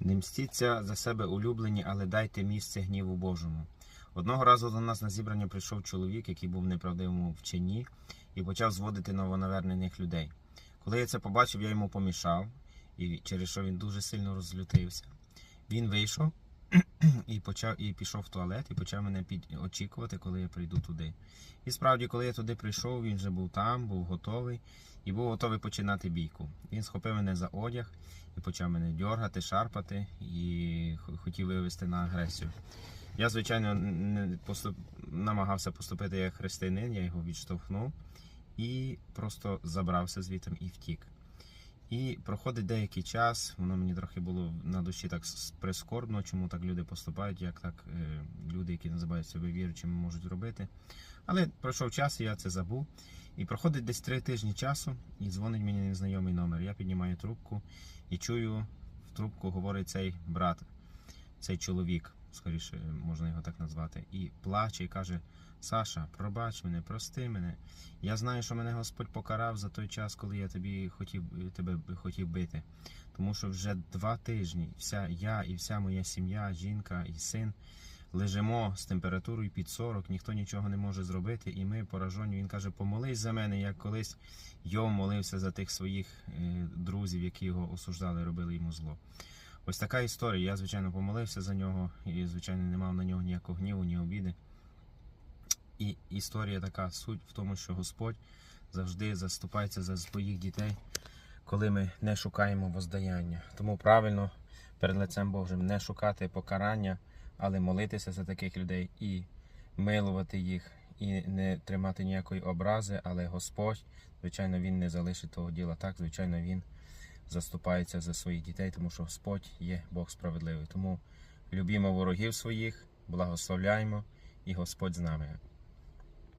Не мстіться за себе улюблені, але дайте місце гніву Божому. Одного разу до нас на зібрання прийшов чоловік, який був в неправдивому вченні, і почав зводити новонавернених людей. Коли я це побачив, я йому помішав, і через що він дуже сильно розлютився. Він вийшов і почав і пішов в туалет, і почав мене під очікувати, коли я прийду туди. І справді, коли я туди прийшов, він вже був там, був готовий і був готовий починати бійку. Він схопив мене за одяг і почав мене дьоргати, шарпати і хотів вивести на агресію. Я, звичайно, не поступ... намагався поступити як християнин, я його відштовхнув і просто забрався звітом і втік. І проходить деякий час, воно мені трохи було на душі так прискорбно, чому так люди поступають, як так е, люди, які називають себе віруючими, можуть робити. Але пройшов час, і я це забув. І проходить десь три тижні часу, і дзвонить мені незнайомий номер. Я піднімаю трубку і чую, в трубку говорить цей брат, цей чоловік, скоріше можна його так назвати, і плаче і каже: Саша, пробач мене, прости мене. Я знаю, що мене Господь покарав за той час, коли я тобі хотів тебе хотів бити. Тому що вже два тижні вся я і вся моя сім'я, жінка і син лежимо з температурою під 40, ніхто нічого не може зробити, і ми поражені. Він каже: помолись за мене, як колись Йов молився за тих своїх е, друзів, які його осуждали, робили йому зло. Ось така історія. Я, звичайно, помолився за нього, і, звичайно, не мав на нього ніякого гніву, ні обіди. І історія така суть в тому, що Господь завжди заступається за своїх дітей, коли ми не шукаємо воздаяння. Тому правильно перед лицем Божим не шукати покарання, але молитися за таких людей і милувати їх, і не тримати ніякої образи, але Господь, звичайно, Він не залишить того діла так, звичайно, Він заступається за своїх дітей, тому що Господь є Бог справедливий. Тому любімо ворогів своїх, благословляємо, і Господь з нами.